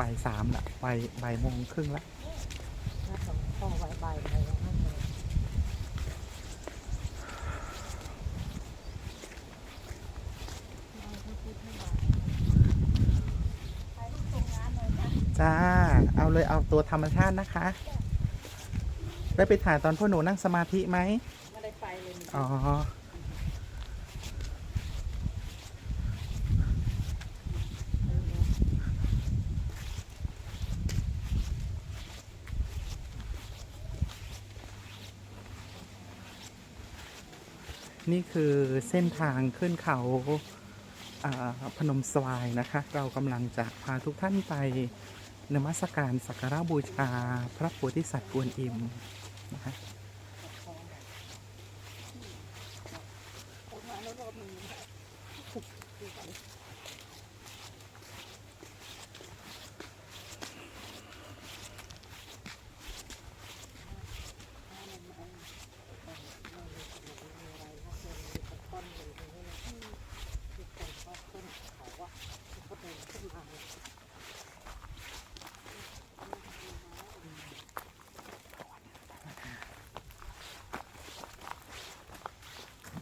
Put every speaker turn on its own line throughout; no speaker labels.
บ่ายสามละบ่ายบ่ายโมงครึ่งละ
จะพ่อไว้บอะไรอย่างนั้นเลย
จ้า เอาเลยเอาตัวธรรมชาตินะคะ ได้ไปถ่ายตอนพวกหนูนั่งสมาธิไหม
ไม่ได้ไปเลย
อ๋อ นี่คือเส้นทางขึ้นเขาพนมสวายนะคะ เรากำลังจะพาทุกท่านไปนมัสการสักการะบูชา พระโพธิสัตว์กวนอิมนะคะ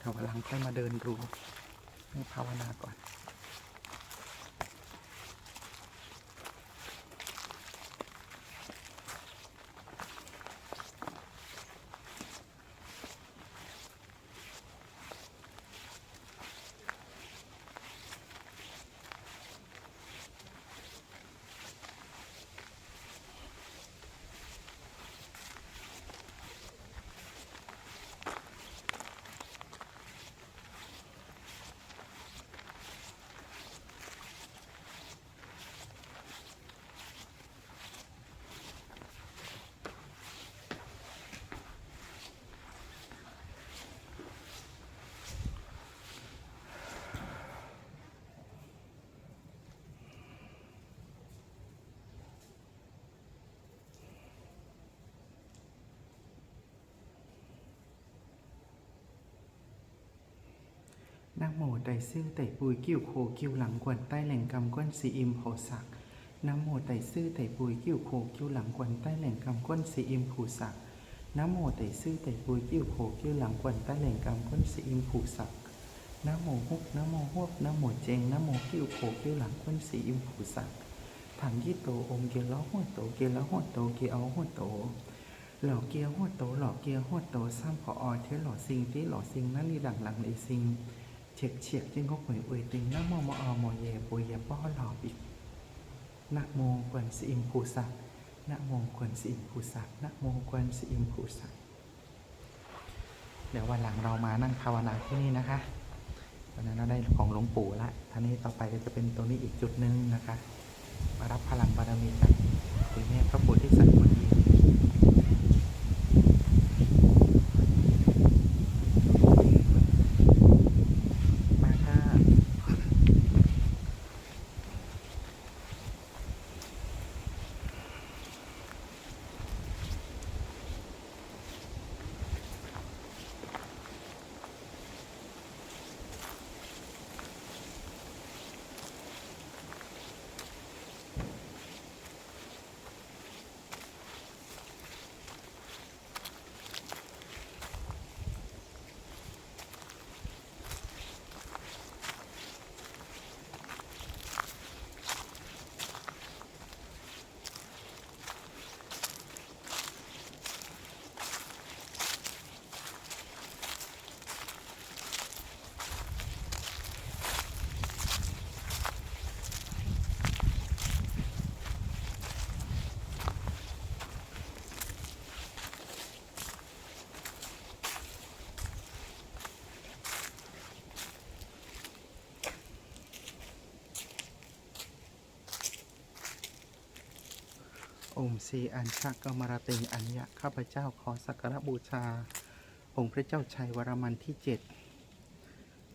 เดี๋ยววันหลังค่อยมาเดินดูให้ภาวนาก่อน นะโมไตซื่อไตปุยกิ้วโคกิ้วหลังกวนใต้แหล่งกำก้นสีอิมโหสักนะโมไตซื่อไตปุยกิ้วโคกิ้วหลังกวนใต้แหล่งกำก้นสีอิมผูสักนะโมไตซื่อไตปุยกิ้วโคกิ้วหลังกวนใต้แหล่งกำก้นสีอิมผูสักนะโมฮุกนะโมฮวบนะโมเจงนะโมกิ้วโคกิ้วหลังก้นสีอิมผูสักถังยี่โตอมเกล้อหัวโตเกล้อหัวโตเกียวเอาหัวโตหล่อเกียวหัวโตหล่อเกียวหัวโตซ้ำพออเทหล่อซิงที่หล่อซิงนั่นนี่ดังหลังในซิง ฉียกเฉียกจึงก็หวยอวยติงนะโมมออมอเยปุยยป้อหลอบอีกนะโมกวนสิอิมภูสักนะโมกวนสิอิมภูสักนะโมกวนสิอิมภูสักเดี๋ยววันหลังเรามานั่งภาวนาที่นี่นะคะวันนั้นเราได้ของหลวงปู่ละท่านี้ต่อไปก็จะเป็นตรงนี้อีกจุดหนึ่งนะคะ มารับพลังบารมีจากคุณแม่พระโพธิสัตว์คนนี้ มาค่ะ องค์สีอัญชกมรติอัญญะข้าพเจ้าขอสักการบูชา องค์พระเจ้าชัยวรมันที่เจ็ด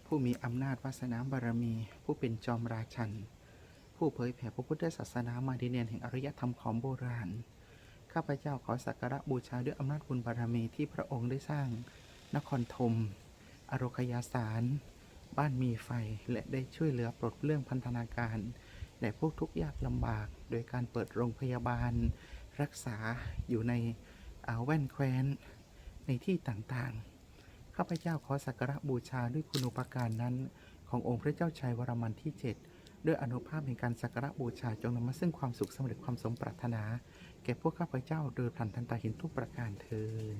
ผู้มีอำนาจวาสนาบารมี ผู้เป็นจอมราชัน ผู้เผยแผ่พระพุทธศาสนามาดีเนียนแห่งอารยธรรมของโบราณ ข้าพเจ้าขอสักการบูชาด้วยอำนาจบุญบารมีที่พระองค์ได้สร้าง นครธมอโรคยาสาร บ้านมีไฟและได้ช่วยเหลือปลดเรื่องพันธนาการ แด่ผู้ทุกข์ยากลำบาก โดยการเปิดโรงพยาบาล รักษาอยู่ในอาแว่นแคว้น ในที่ต่างๆ ข้าพเจ้าขอสักการะบูชาด้วยคุณูปการนั้น ขององค์พระเจ้าชัยวรมันที่ 7 ด้วยอนุภาพแห่งการสักการะบูชาจงนำมาซึ่งความสุขสำเร็จความสมปรารถนา แก่พวกข้าพเจ้าโดยพลันทันตาเห็นทุกประการเทิน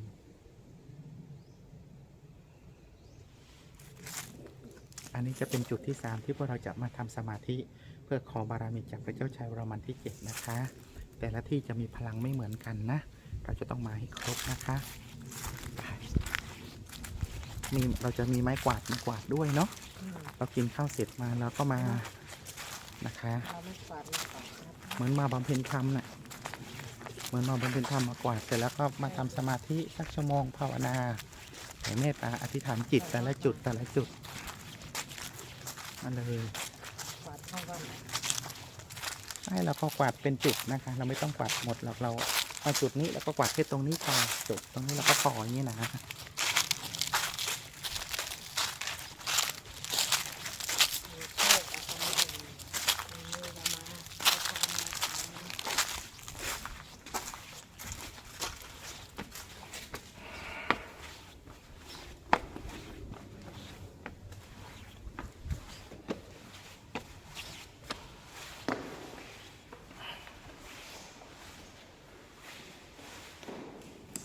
อันนี้จะเป็นจุดที่ 3 ที่พวกเราจะมาทำสมาธิ เพื่อขอบารมีจากพระเจ้าชัยวรมันที่ 7 นะคะ แต่ละที่จะมีพลังไม่เหมือนกันนะ เราจะต้องมาให้ครบนะคะไปมีเราจะมีไม้กวาดมากวาดด้วยเนาะ
อืม
เรากินข้าวเสร็จมาแล้วก็มานะคะ
เราไม่กวาดไม่กวาดนะ
เหมือนมาบำเพ็ญธรรมน่ะเหมือนมาบำเพ็ญธรรมมากวาดเสร็จแล้วก็มาทำสมาธิสักชั่วโมงภาวนาแผ่เมตตาอธิษฐานจิตแต่ละจุดแต่ละจุด มาเลย
กวาดห้องก่อน
ให้เราก็กวาดเป็นจุดนะคะ เราไม่ต้องกวาดหมดหรอกเราเอาจุดนี้แล้วก็กวาดแค่ตรงนี้พอจบตรงนี้แล้วก็พออย่างนี้นะ
มีโชคเอาไปให้มีมือเรามาเอาทำมาทำ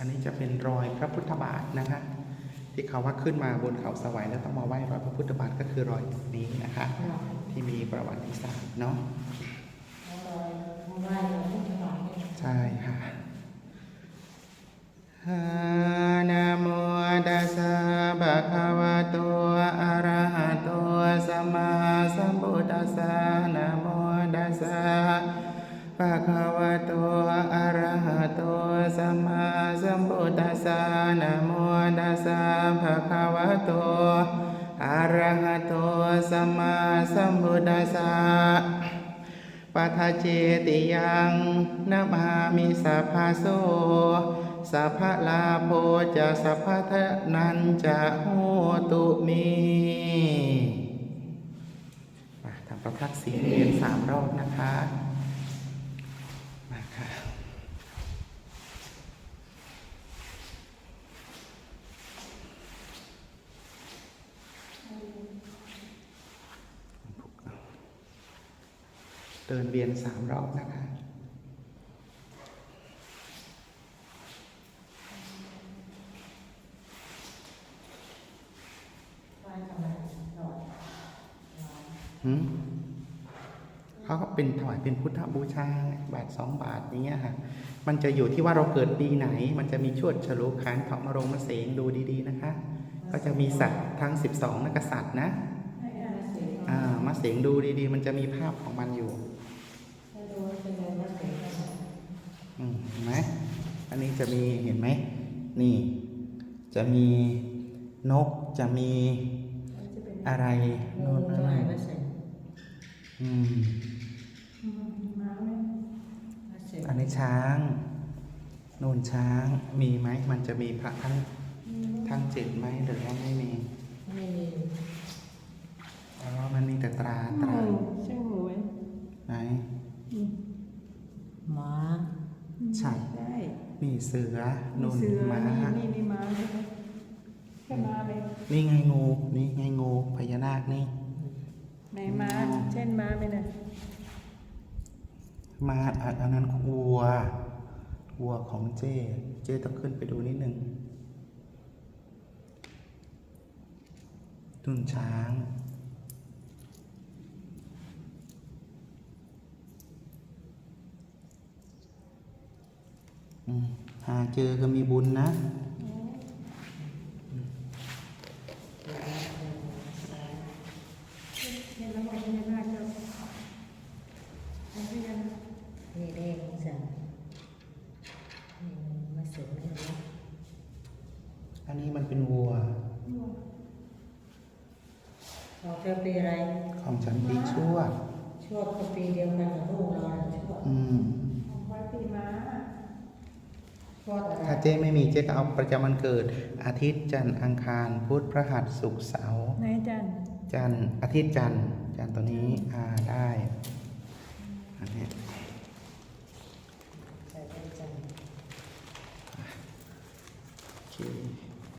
อันนี้จะเป็นรอยพระพุทธบาทนะคะ ที่เขาว่าขึ้นมาบนเขาสวายแล้วต้องมาไหว้รอยพระพุทธบาทก็คือรอยนี้นะคะ ที่มีประวัติศาสตร์เนาะ
เอาเลยเอาไว้เอาทุกจังหวะเนี่ย
ใช่ค่ะฮานะโมตัสสะภะคะวะโตอะระหะโตสัมมาสัมพุทธัสสะนะโมตัสสะ ภะคะวะโตอะระหะโตสัมมาสัมพุทธัสสะนะโมตัสสะภะคะวะโตอะระหะโตสัมมาสัมพุทธัสสะปัทเจติยังนามามิสัพพะโสสัพพะลาโภจะสัพพะทะนันจะโหตุมีมาทำประทักษีเรียนสามรอบนะคะ มาค่ะ เดินเวียนสามรอบนะคะ
ไว้ทำไมหน่อย
หืมเขาก็เป็นถวายเป็นพุทธบูชาบาทสองบาทอย่างเงี้ยค่ะมันจะอยู่ที่ว่าเราเกิดปีไหน มันจะมีชวดฉลูขานเถาะมะรงมะเสงดูดีๆนะคะ ก็จะมีสัตว์ทั้ง 12นักษัตริย์นะ
ให้อาเสียง
อ่ามาเสงดูดีๆ มันจะมีภาพของมันอยู่
ให้ดูว่าเป็นไงว่าเสียงอะไร
อืมเห็น ไหมอันนี้จะมีเห็นไหมนี่ จะมีนกจะมี
มันจะเป็น
อะไร
งู
โน่น
ตัวไหน
นั่น
ว่าเสียง
อืม
อืมมาไหมว่าเสียง
อันนี้ช้างโน่นช้างมีไหมมันจะมีพระทั้งทั้งเจ็ดไหมหรือว่าไม่มี
ไม่มี
อ๋อมันมีแต่ตราตรา
ใช่หมูไหม
ไหน
หมา
ใช่
ได้
มีเสือนุ่น
เสือ
ม้า
นี่นี่ม้าใช่ไหมแค่ม้าเลย
นี่ไงงู นี่ไงงูพญานาคนี่
ในม้า เช่นม้าไหมนะ
มาอะอันนั้นวัว วัวของเจ้เจ้ต้องขึ้นไปดูนิดหนึ่งตุนช้าง หาเจอก็มีบุญนะ
เห็นแล้วบอกพญานาคครับพญานาค
นี่เลขจ้ะนี่มาสูงนี่นะ
อันนี้มันเป็นวัว
ของเธอปีอะไร
ของฉันปีชั่ว
ช่วงก็ปีเดียวกันกับลูกเราน่ะช่วง
อืม
ของไว้ปีม้า
ช่วงอะไร
ถ้าเจ้ไม่มีเจ้ก็เอาประจำวันเกิด อาทิตย์จันทร์อังคารพุธพฤหัสศุกร์เสาร์
นายจัน
จันทร์อาทิตย์จันทร์จันทร์ตัวนี้อ่าได้